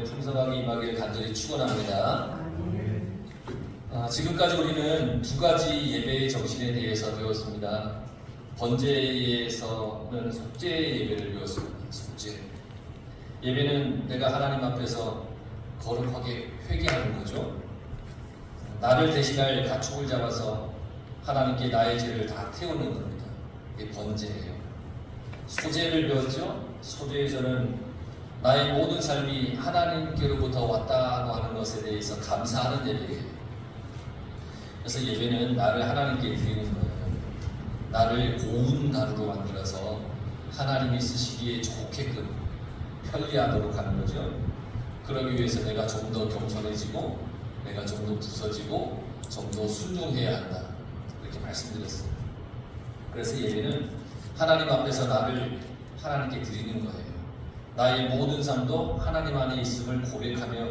은혜 풍성하게 임하길 간절히 축원합니다. 아, 지금까지 우리는 두 가지 예배의 정신에 대해서 배웠습니다. 번제에서는 속죄 예배를 배웠습니다. 속죄. 예배는 내가 하나님 앞에서 거룩하게 회개하는 거죠. 나를 대신할 가축을 잡아서 하나님께 나의 죄를 다 태우는 겁니다. 이게 번제예요. 소제를 배웠죠. 소제에서는 나의 모든 삶이 하나님께로부터 왔다고 하는 것에 대해서 감사하는 예배예요. 그래서 예배는 나를 하나님께 드리는 거예요. 나를 고운 가루로 만들어서 하나님이 쓰시기에 좋게끔 편리하도록 하는 거죠. 그러기 위해서 내가 좀 더 겸손해지고 내가 좀 더 부서지고 좀 더 순종해야 한다. 이렇게 말씀드렸어요. 그래서 예배는 하나님 앞에서 나를 하나님께 드리는 거예요. 나의 모든 삶도 하나님 안에 있음을 고백하며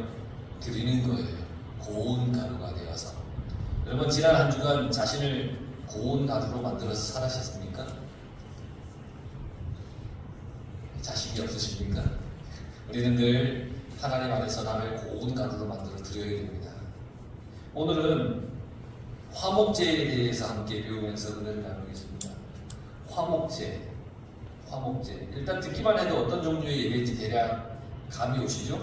드리는 거예요. 고운 가루가 되어서. 여러분 지난 한 주간 자신을 고운 가루로 만들어서 살아셨습니까? 자신이 없으십니까? 우리는 늘 하나님 안에서 나를 고운 가루로 만들어 드려야 됩니다. 오늘은 화목제에 대해서 함께 배우면서 은혜를 나누겠습니다. 화목제, 화목제. 일단 듣기만 해도 어떤 종류의 예배인지 대략 감이 오시죠?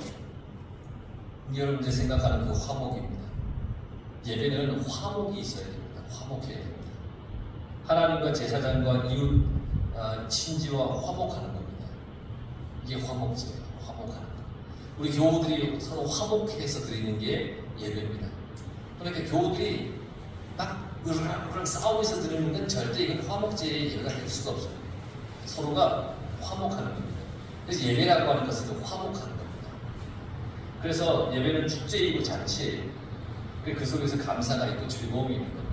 여러분들 생각하는 그 화목입니다. 예배는 화목이 있어야 됩니다. 화목해야 됩니다. 하나님과 제사장과 이웃 아, 친지와 화목하는 겁니다. 이게 화목제예요. 화목하는 거. 우리 교우들이 서로 화목해서 드리는 게 예배입니다. 그러니까 교우들이 막 으르렁으르렁 싸우면서 드리는 건 절대 이건 화목제의 예배가 될 수가 없어요. 서로가 화목하는 겁니다. 그래서 예배라고 하는 것은 그 화목하는 겁니다. 그래서 예배는 축제이고 잔치예요. 그 속에서 감사가 있고 즐거움이 있는 겁니다.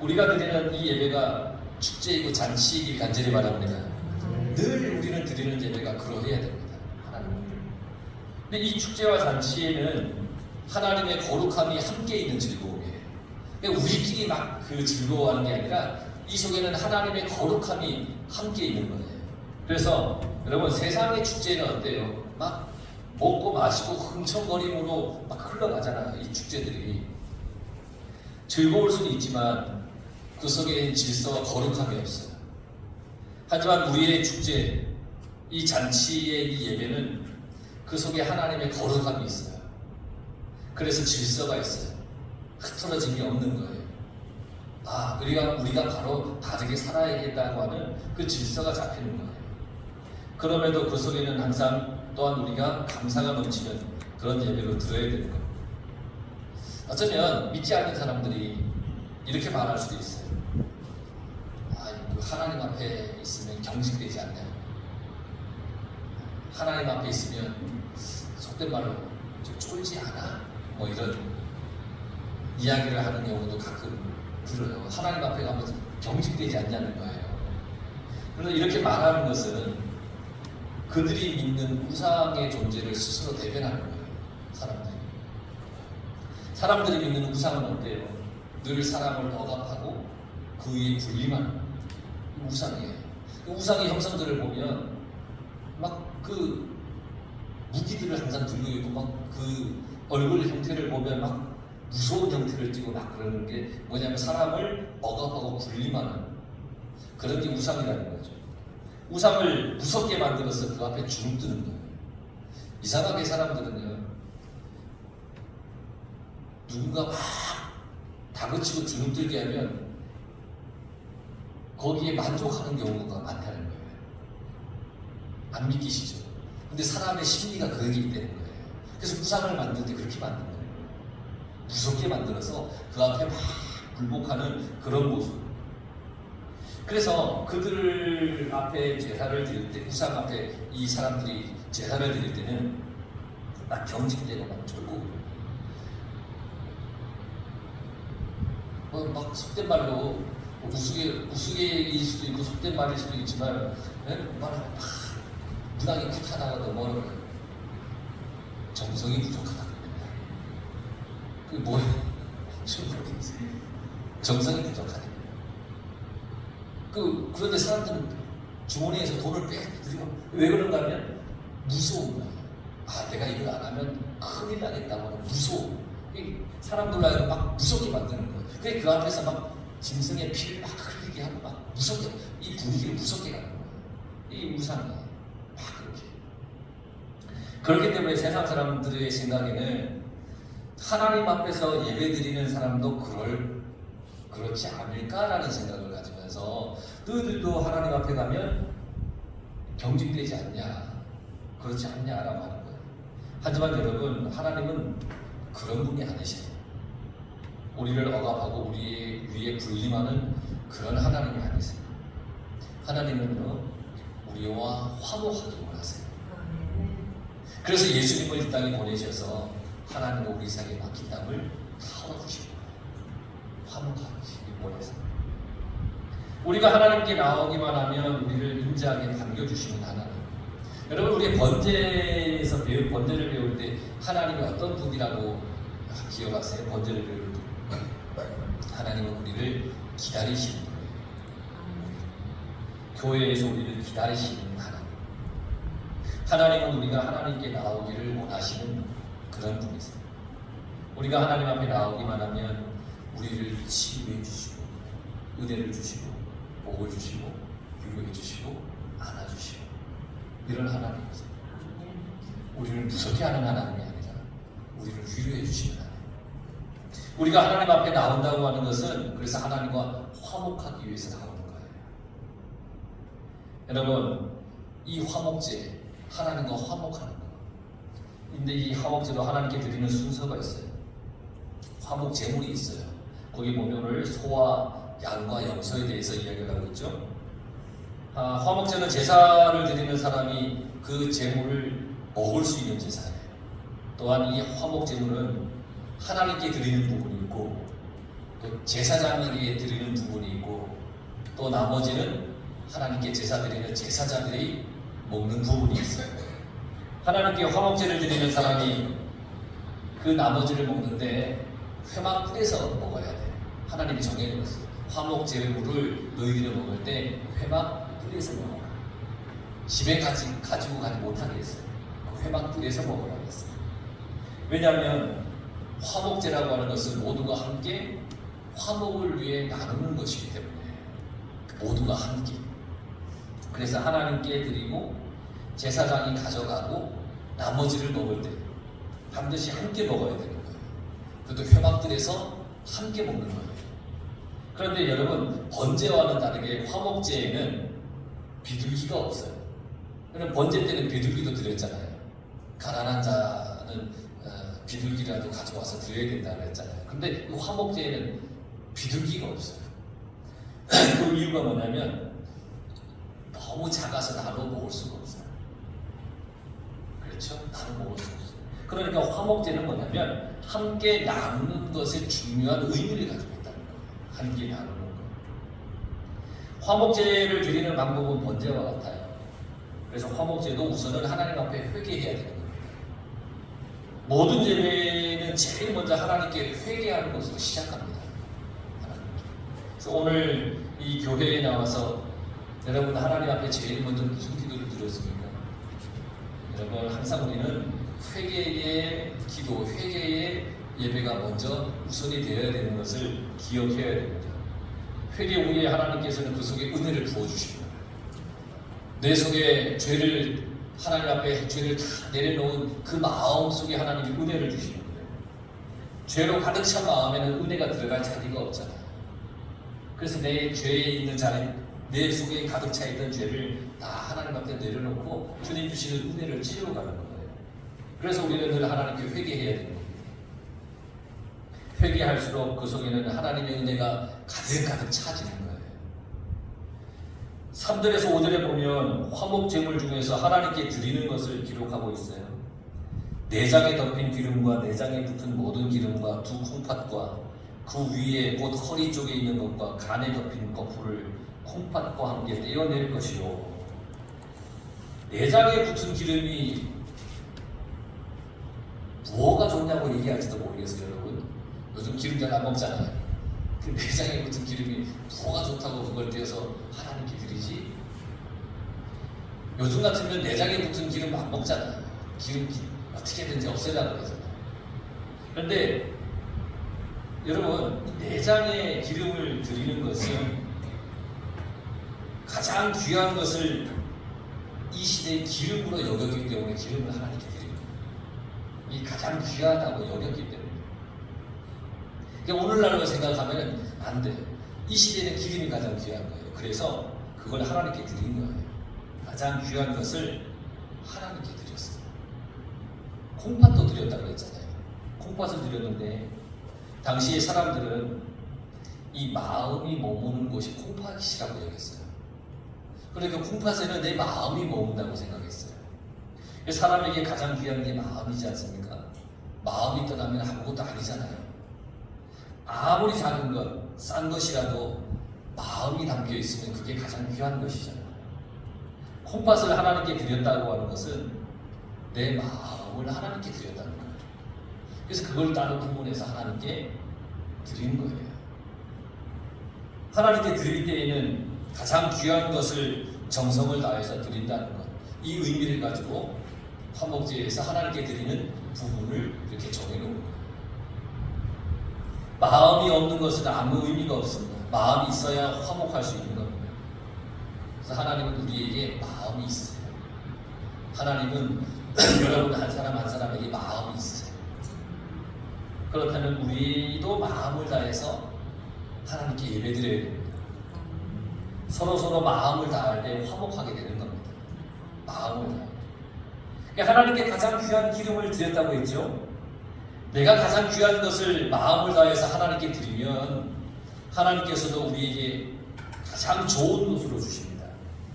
우리가 드리는 이 예배가 축제이고 잔치이길 간절히 바랍니다. 늘 우리는 드리는 예배가 그러해야 됩니다. 하나님을. 근데 이 축제와 잔치에는 하나님의 거룩함이 함께 있는 즐거움이에요. 그러니까 우리끼리 막 그 즐거워하는 게 아니라 이 속에는 하나님의 거룩함이 함께 있는 거예요. 그래서 여러분 세상의 축제는 어때요? 막 먹고 마시고 흥청거림으로 막 흘러가잖아요. 이 축제들이 즐거울 수는 있지만 그 속에는 질서와 거룩함이 없어요. 하지만 우리의 축제, 이 잔치의 이 예배는 그 속에 하나님의 거룩함이 있어요. 그래서 질서가 있어요. 흐트러짐이 없는 거예요. 아, 우리가, 우리가 바로 다르게 살아야겠다고 하는 그 질서가 잡히는 거예요. 그럼에도 그 속에는 항상 또한 우리가 감사가 넘치는 그런 예배로 들어야 되는 겁니다. 어쩌면 믿지 않는 사람들이 이렇게 말할 수도 있어요. 아, 그 하나님 앞에 있으면 경직되지 않나요? 하나님 앞에 있으면 속된 말로 좀 쫄지 않아? 뭐 이런 이야기를 하는 경우도 가끔 들어요. 하나님 앞에 가면 경직되지 않냐는 거예요. 그래서 이렇게 말하는 것은 그들이 믿는 우상의 존재를 스스로 대변하는 거예요. 사람들이. 사람들이 믿는 우상은 어때요? 늘 사람을 억압하고 그 위에 군림하는 우상이에요. 그 우상의 형상들을 보면 막 그 무기들을 항상 들고 있고 막 그 얼굴 형태를 보면 막 무서운 형태를 띠고 막 그러는 게 뭐냐면 사람을 억압하고 군림하는 그런 게 우상이라는 거죠. 우상을 무섭게 만들어서 그 앞에 주눅드는 거예요. 이상하게 사람들은요, 누군가 막 다그치고 주눅들게 하면 거기에 만족하는 경우가 많다는 거예요. 안 믿기시죠? 근데 사람의 심리가 그러기 때문인 거예요. 그래서 우상을 만들 때 그렇게 만든 거예요. 무섭게 만들어서 그 앞에 막 굴복하는 그런 모습. 그래서 그들 앞에 제사를 드릴 때, 우상 앞에 이 사람들이 제사를 드릴 때는 막 경직되고 막. 뭐, 막 속된 말로 우스개, 우스개일 수도 있고 속된 말일 수도 있지만 예? 말을 막 문학이 굿하다가도 뭐라고 그래요? 정성이 부족하다 그럽니다. 그게 뭐예요? 좀 모르겠어요. 정성이 부족하다. 그, 그런데 사람들은 주머니에서 돈을 빼 들이고 왜 그런가 하면 무서운 거예요. 아 내가 이걸 안 하면 큰일 나겠다 뭐 무서워 이 사람들 막 무섭게 만드는 거예요 그래 그 앞에서 막 짐승의 피를 막 흘리게 하고 막 무섭게 이 분위기를 무섭게 가는 거예요 이 우상이 막 그렇게 그렇기 때문에 세상 사람들의 생각에는 하나님 앞에서 예배드리는 사람도 그럴 그렇지 않을까라는 생각을 가지면서 너희들도 하나님 앞에 가면 경직되지 않냐 그렇지 않냐라고 하는 거예요. 하지만 여러분 하나님은 그런 분이 아니세요. 우리를 억압하고 우리 위에 군림하는 그런 하나님이 아니세요. 하나님은요 우리와 화목하기 원하세요. 그래서 예수님을 이 땅에 보내셔서 하나님과 우리 사이에 막힌 땅을 털어주시고 화목하기 원해서 우리가 하나님께 나오기만 하면 우리를 인자하게 반겨주시는 하나님. 여러분 우리 번제에서 배우 번제를 배울 때 하나님이 어떤 분이라고 기억하세요? 번제를 배울 때. 하나님은 우리를 기다리시는 분이에요. 교회에서 우리를 기다리시는 하나님. 하나님은 우리가 하나님께 나오기를 원하시는 그런 분이세요. 우리가 하나님 앞에 나오기만 하면 우리를 치유해 주시고 은혜를 주시고 복을 주시고 위로해 주시고 안아주시고 이런 하나님이세요. 우리를 무섭게 하는 하나님이 아니라 우리를 위로해 주시는 하나님. 우리가 하나님 앞에 나온다고 하는 것은 그래서 하나님과 화목하기 위해서 나오는 거예요. 여러분 이 화목제 하나님과 화목하는 거. 근데 이 화목제도 하나님께 드리는 순서가 있어요. 화목 제물이 있어요. 거기 보면 오늘 소와 양과 염소에 대해서 이야기를 하고 있죠. 아, 화목제는 제사를 드리는 사람이 그 제물을 먹을 수 있는 제사예요. 또한 이 화목 제물은 하나님께 드리는 부분이 있고 또 제사장에게 드리는 부분이 있고 또 나머지는 하나님께 제사 드리는 제사장들이 먹는 부분이 있어요. 하나님께 화목제를 드리는 사람이 그 나머지를 먹는데 회막 뿌려서 먹어야 돼. 하나님이 정해놓았어요. 화목제물을 너희들이 먹을 때 회막 뿌려서 먹어라. 집에 가지, 가지고 가지 못하게 했어요. 그 회막 뿌려서 먹으라고 했어요. 왜냐하면 화목제라고 하는 것은 모두가 함께 화목을 위해 나누는 것이기 때문에 모두가 함께 그래서 하나님께 드리고 제사장이 가져가고 나머지를 먹을 때 반드시 함께 먹어야 되는 거예요. 그것도 회막들에서 함께 먹는 거예요. 그런데 여러분 번제와는 다르게 화목제에는 비둘기가 없어요. 그럼 번제 때는 비둘기도 드렸잖아요. 가난한 자는 어, 비둘기라도 가져와서 드려야 된다고 했잖아요. 근데 이 화목제에는 비둘기가 없어요. 그 이유가 뭐냐면 너무 작아서 나눠 먹을 수가 없어요. 그렇죠? 나눠 먹을 수 없어요. 그러니까 화목제는 뭐냐면 함께 나누는 것에 중요한 의미를 가지고 있다는 거예요. 함께 나누는 거. 화목제를 드리는 방법은 번제와 같아요. 그래서 화목제도 우선은 하나님 앞에 회개해야 되는 겁니다. 모든 예배는 제일 먼저 하나님께 회개하는 것으로 시작합니다. 그래서 오늘 이 교회에 나와서 여러분 하나님 앞에 제일 먼저 무슨 기도를 드렸습니까? 여러분 항상 우리는 회개의 기도, 회개의 예배가 먼저 우선이 되어야 되는 것을 기억해야 됩니다. 회개 후에 하나님께서는 그 속에 은혜를 부어주십니다. 내 속에 죄를 하나님 앞에 죄를 다 내려놓은 그 마음 속에 하나님이 은혜를 주시는 거예요. 죄로 가득 찬 마음에는 은혜가 들어갈 자리가 없잖아요. 그래서 내 죄에 있는 자리, 내 속에 가득 차 있던 죄를 다 하나님 앞에 내려놓고 주님 주시는 은혜를 채워가는 거예요. 그래서 우리는 늘 하나님께 회개해야 됩니다. 회개할수록 그 속에는 하나님의 은혜가 가득가득 차지는 거예요. 3절에서 5절에 보면 화목 제물 중에서 하나님께 드리는 것을 기록하고 있어요. 내장에 덮인 기름과 내장에 붙은 모든 기름과 두 콩팥과 그 위에 곧 허리 쪽에 있는 것과 간에 덮인 거풀을 콩팥과 함께 떼어낼 것이요. 내장에 붙은 기름이 무엇가 좋냐고 얘기할지도 모르겠어요, 여러분. 요즘 기름 잘 안 먹잖아요. 그 내장에 붙은 기름이 뭐가 좋다고 그걸 떼어서 하나님께 드리지? 요즘 같으면 내장에 붙은 기름 안 먹잖아요. 기름 어떻게든지 없애려고 그러잖아요. 그런데 여러분 내장에 기름을 드리는 것은 가장 귀한 것을 이 시대의 기름으로 여겼기 때문에 기름을 하나님께 드립니다. 이 가장 귀하다고 여겼기 때문에. 그러니까 오늘날로 생각하면 안 돼요. 이 시대는 기름이 가장 귀한 거예요. 그래서 그걸 하나님께 드린 거예요. 가장 귀한 것을 하나님께 드렸어요. 콩팥도 드렸다고 그랬잖아요. 콩팥을 드렸는데 당시의 사람들은 이 마음이 머무는 곳이 콩팥이라고 여겼어요. 그러니까 콩팥에는 내 마음이 머문다고 생각했어요. 사람에게 가장 귀한 게 마음이지 않습니까? 마음이 떠나면 아무것도 아니잖아요. 아무리 작은 것, 싼 것이라도 마음이 담겨 있으면 그게 가장 귀한 것이잖아요. 콩팥을 하나님께 드렸다고 하는 것은 내 마음을 하나님께 드렸다는 거예요. 그래서 그걸 따로 구분해서 하나님께 드리는 거예요. 하나님께 드릴 때에는 가장 귀한 것을 정성을 다해서 드린다는 것. 이 의미를 가지고 화목제에서 하나님께 드리는 부분을 이렇게 정해놓은 거예요. 마음이 없는 것은 아무 의미가 없습니다. 마음이 있어야 화목할 수 있는 겁니다. 그래서 하나님은 우리에게 마음이 있으세요. 하나님은 여러분 한 사람 한 사람에게 마음이 있으세요. 그렇다면 우리도 마음을 다해서 하나님께 예배드려야 됩니다. 서로 서로 마음을 다할 때 화목하게 되는 겁니다. 마음을 다할 때. 그러니까 하나님께 가장 귀한 기름을 드렸다고 했죠. 내가 가장 귀한 것을 마음을 다해서 하나님께 드리면 하나님께서도 우리에게 가장 좋은 것으로 주십니다.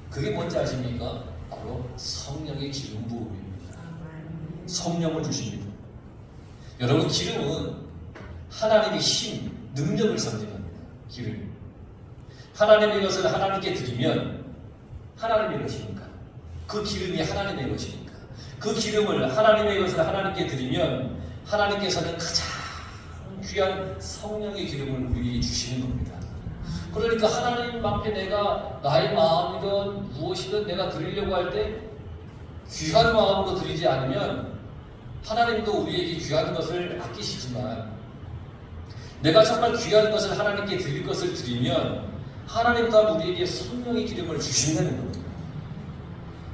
그게 뭔지 아십니까? 바로 성령의 기름 부음입니다. 성령을 주십니다. 여러분 기름은 하나님의 힘, 능력을 상징합니다. 기름. 하나님의 것을 하나님께 드리면 하나님의 것입니까? 그 기름이 하나님의 것입니까? 그 기름을 하나님의 것을 하나님께 드리면 하나님께서는 가장 귀한 성령의 기름을 우리에게 주시는 겁니다. 그러니까 하나님 앞에 내가 나의 마음이든 무엇이든 내가 드리려고 할 때 귀한 마음으로 드리지 않으면 하나님도 우리에게 귀한 것을 아끼시지만 내가 정말 귀한 것을 하나님께 드릴 것을 드리면 하나님 또한 우리에게 성령의 기름을 주신다는 겁니다.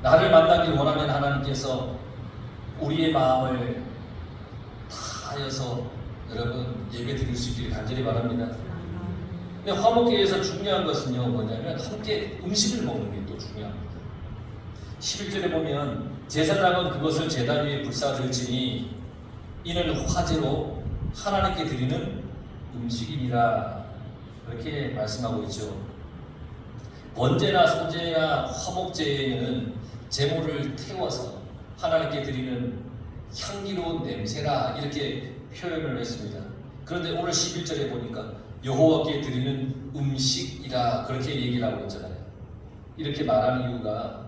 나를 만나길 원하는 하나님께서 우리의 마음을 다하여서 여러분 예배 드릴 수 있기를 간절히 바랍니다. 근데 화목회에서 중요한 것은요 뭐냐면 함께 음식을 먹는 게 또 중요합니다. 11절에 보면 제사장은 그것을 제단 위에 불사를지니 이는 화제로 하나님께 드리는 음식이니라 그렇게 말씀하고 있죠. 번제나 소제나 화목제에는 제물을 태워서 하나님께 드리는 향기로운 냄새라 이렇게 표현을 했습니다. 그런데 오늘 11절에 보니까 여호와께 드리는 음식이라 그렇게 얘기를 하고 있잖아요. 이렇게 말하는 이유가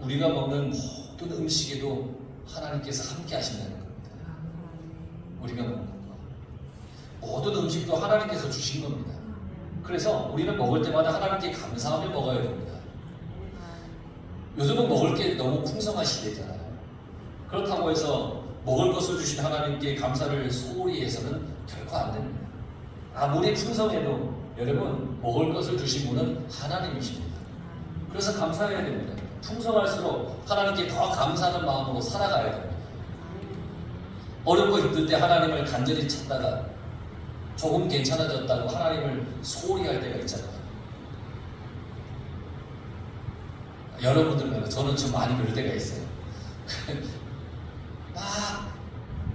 우리가 먹는 모든 음식에도 하나님께서 함께 하신다는 겁니다. 우리가 먹는 거. 모든 음식도 하나님께서 주신 겁니다. 그래서 우리는 먹을 때마다 하나님께 감사하며 먹어야 됩니다. 요즘은 먹을 게 너무 풍성한 시대잖아요. 그렇다고 해서 먹을 것을 주신 하나님께 감사를 소홀히 해서는 결코 안 됩니다. 아무리 풍성해도 여러분 먹을 것을 주신 분은 하나님이십니다. 그래서 감사해야 됩니다. 풍성할수록 하나님께 더 감사하는 마음으로 살아가야 됩니다. 어렵고 힘들 때 하나님을 간절히 찾다가 조금 괜찮아졌다고 하나님을 소홀히 할 때가 있잖아요. 여러분들 말고 저는 좀 많이 그럴 때가 있어요. 막,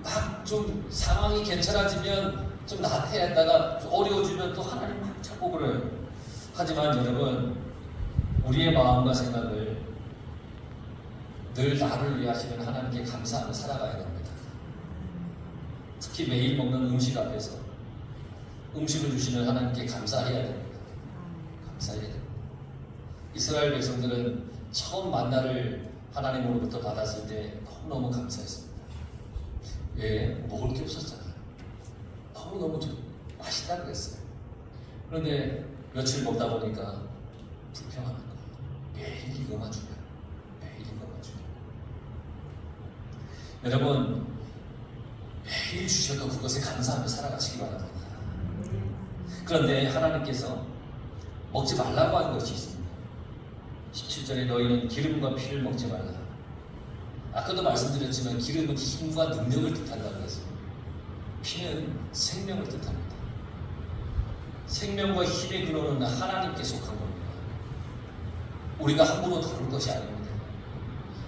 막 좀 상황이 괜찮아지면 좀 나태해 했다가 좀 어려워지면 또 하나님 막 찾고 그래요. 하지만 여러분, 우리의 마음과 생각을 늘 나를 위하시는 하나님께 감사하며 살아가야 됩니다. 특히 매일 먹는 음식 앞에서 음식을 주시는 하나님께 감사해야 됩니다. 감사해야 됩니다. 이스라엘 백성들은 처음 만나를 하나님으로부터 받았을 때 너무너무 감사했습니다. 왜? 먹을 게 없었잖아요. 너무너무 좀 맛있다 그랬어요. 그런데 며칠 먹다 보니까 불평하는 거예요. 매일 이거만 주냐? 매일 이거만 주냐? 여러분 매일 주셔도 그것에 감사하며 살아가시기 바랍니다. 그런데 하나님께서 먹지 말라고 한 것이 있습니다. 17절에 너희는 기름과 피를 먹지 말라. 아까도 말씀드렸지만 기름은 힘과 능력을 뜻한다고 했습니다. 피는 생명을 뜻합니다. 생명과 힘의 근원은 하나님께 속한 겁니다. 우리가 함부로 다룰 것이 아닙니다.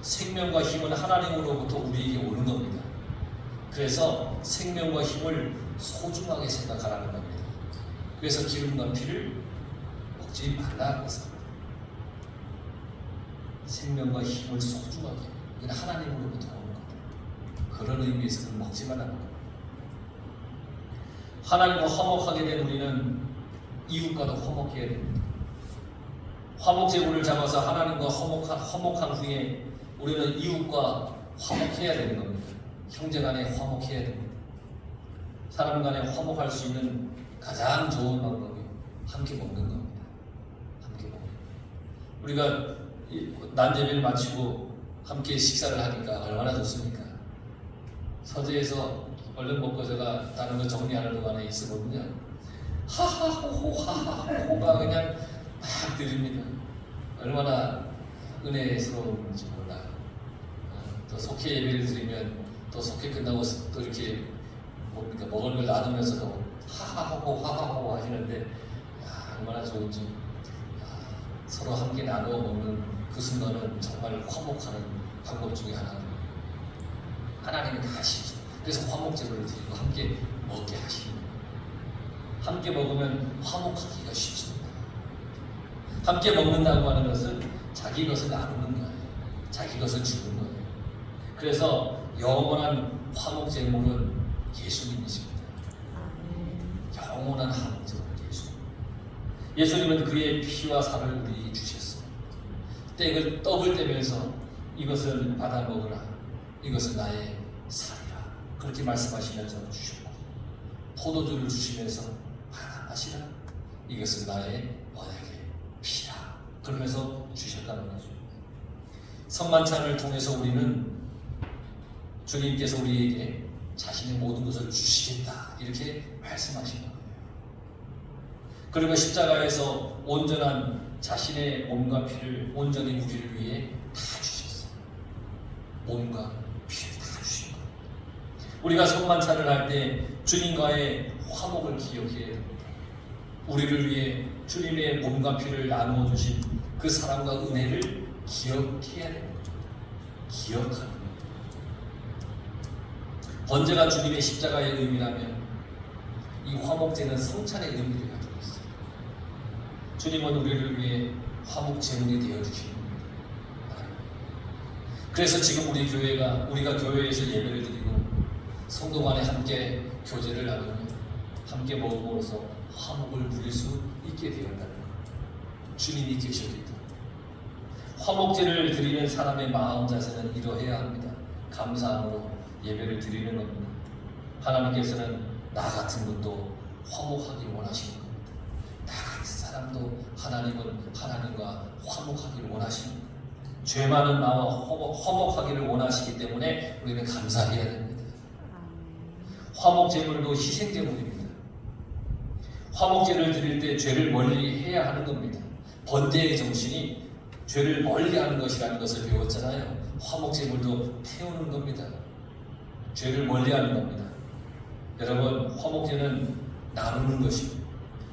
생명과 힘은 하나님으로부터 우리에게 오는 겁니다. 그래서 생명과 힘을 소중하게 생각하라는 겁니다. 그래서 기름과 피를 먹지 말라고 했습니다. 생명과 힘을 소중하게 이건 하나님으로부터 오는 겁니다. 그런 의미에서는 먹지 말라는 겁니다. 하나님과 화목하게 된 우리는 이웃과도 화목해야 됩니다. 화목 제물을 잡아서 하나님과 화목한, 화목한 후에 우리는 이웃과 화목해야 되는 겁니다. 형제 간에 화목해야 됩니다. 사람 간에 화목할 수 있는 가장 좋은 방법이 함께 먹는 겁니다. 함께 먹는. 우리가 이 난제비를 마치고 함께 식사를 하니까 얼마나 좋습니까? 서재에서 얼른 먹고 제가 다른 거 정리하는 동안에 있어보면요. 하하호호 하하호가 그냥 막 들립니다. 얼마나 은혜스러운지 몰라요. 어, 또 속회 예배를 드리면 또 속회 끝나고 또 이렇게 뭡니까 먹을 걸 나누면서도 하하호호 하하호 하시는데 야, 얼마나 좋은지 야, 서로 함께 나누어 먹는 그 순간은 정말 화목하는 방법 중에 하나입니다. 하나님이 다 하시죠. 그래서 화목제물을 드리고 함께 먹게 하시는 거예요. 함께 먹으면 화목하기가 쉽습니다. 함께 먹는다고 하는 것은 자기 것을 나누는 거예요. 자기 것을 주는 거예요. 그래서 영원한 화목제물은 예수님이십니다. 영원한 화목제물은 예수님. 예수님은 그의 피와 살을 우리에게 주셨어요. 떡을, 떡을 떼면서 이것을 받아 먹으라. 이것은 나의 살이라. 그렇게 말씀하시면서 주셨고 포도주를 주시면서 받아 마시라. 이것은 나의 언약의 피라. 그러면서 주셨다는 거죠. 성만찬을 통해서 우리는 주님께서 우리에게 자신의 모든 것을 주시겠다. 이렇게 말씀하신 거예요. 그리고 십자가에서 온전한 자신의 몸과 피를 온전히 우리를 위해 다 주셨어요. 몸과 피를 다 주신 거예요. 우리가 성만찬을 할 때 주님과의 화목을 기억해야 됩니다. 우리를 위해 주님의 몸과 피를 나누어 주신 그 사랑과 은혜를 기억해야 됩니다. 기억하는 겁니다. 번제가 주님의 십자가의 의미라면 이 화목제는 성찬의 의미를. 주님은 우리를 위해 화목 제물이 되어 주시는 겁니다. 그래서 지금 우리 교회가 우리가 교회에서 예배를 드리고 성도 간에 함께 교제를 나누며 함께 먹음으로써 화목을 누릴 수 있게 되었다는 것. 주님이 계셨기 때문에 화목제를 드리는 사람의 마음 자세는 이러해야 합니다. 감사함으로 예배를 드리는 겁니다. 하나님께서는 나 같은 분도 화목하길 원하시는 겁니다. 사람도 하나님은 하나님과 화목하기를 원하시는 겁니다. 죄 많은 나와 화목, 화목하기를 원하시기 때문에 우리는 감사해야 됩니다. 화목 제물도 희생 제물입니다. 화목제를 드릴 때 죄를 멀리 해야 하는 겁니다. 번제의 정신이 죄를 멀리 하는 것이라는 것을 배웠잖아요. 화목 제물도 태우는 겁니다. 죄를 멀리 하는 겁니다. 여러분, 화목제는 나누는 것입니다.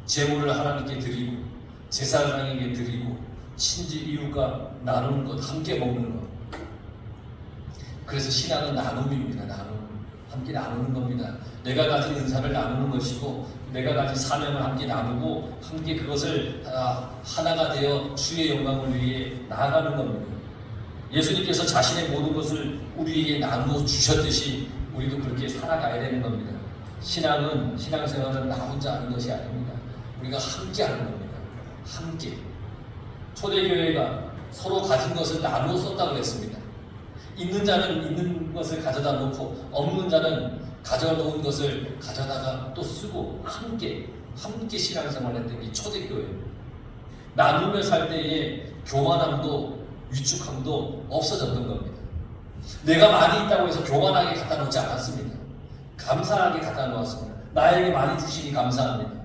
제물을 하나님께 드리고 제사장에게 드리고 친지 이웃과 나누는 것, 함께 먹는 것. 그래서 신앙은 나눔입니다. 나눔. 함께 나누는 겁니다. 내가 가진 은사를 나누는 것이고 내가 가진 사명을 함께 나누고 함께 그것을 아, 하나가 되어 주의 영광을 위해 나아가는 겁니다. 예수님께서 자신의 모든 것을 우리에게 나누어 주셨듯이 우리도 그렇게 살아가야 되는 겁니다. 신앙은 신앙생활은 나 혼자 하는 것이 아닙니다. 우리가 함께 하는 겁니다. 함께. 초대교회가 서로 가진 것을 나누어 썼다고 그랬습니다. 있는 자는 있는 것을 가져다 놓고 없는 자는 가져놓은 것을 가져다가 또 쓰고 함께 함께 신앙생활 했던 이 초대교회 나누며 살 때에 교만함도 위축함도 없어졌던 겁니다. 내가 많이 있다고 해서 교만하게 갖다 놓지 않았습니다. 감사하게 갖다 놓았습니다. 나에게 많이 주시니 감사합니다.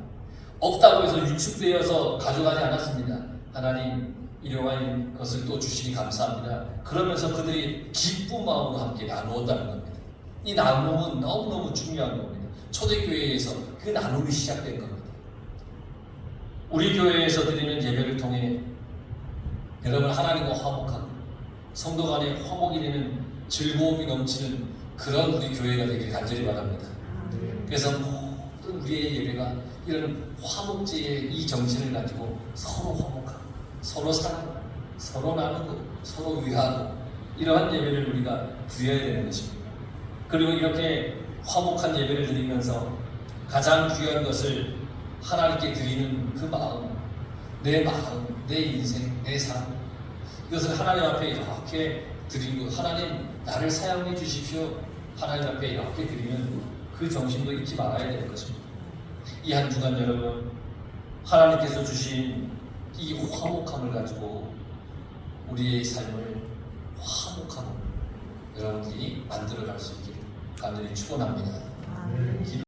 없다고 해서 유축되어서 가져가지 않았습니다. 하나님 일용할 것을 또 주시니 감사합니다. 그러면서 그들이 기쁜 마음으로 함께 나누었다는 겁니다. 이 나눔은 너무너무 중요한 겁니다. 초대교회에서 그 나눔이 시작된 겁니다. 우리 교회에서 드리는 예배를 통해 여러분 하나님과 화목하고 성도 간의 화목이 되는 즐거움이 넘치는 그런 우리 교회가 되길 간절히 바랍니다. 그래서 모든 우리의 예배가 이런 화목제의 이 정신을 가지고 서로 화목하고 서로 사랑하고 서로 나누고 서로 위하고 이러한 예배를 우리가 드려야 되는 것입니다. 그리고 이렇게 화목한 예배를 드리면서 가장 귀한 것을 하나님께 드리는 그 마음, 내 마음, 내 인생, 내 삶 이것을 하나님 앞에 이렇게 드리고 하나님 나를 사용해 주십시오. 하나님 앞에 이렇게 드리는 그 정신도 잊지 말아야 되는 것입니다. 이 한 주간 여러분 하나님께서 주신 이 화목함을 가지고 우리의 삶을 화목함으로 여러분들이 만들어갈 수 있기를 간절히 축원합니다.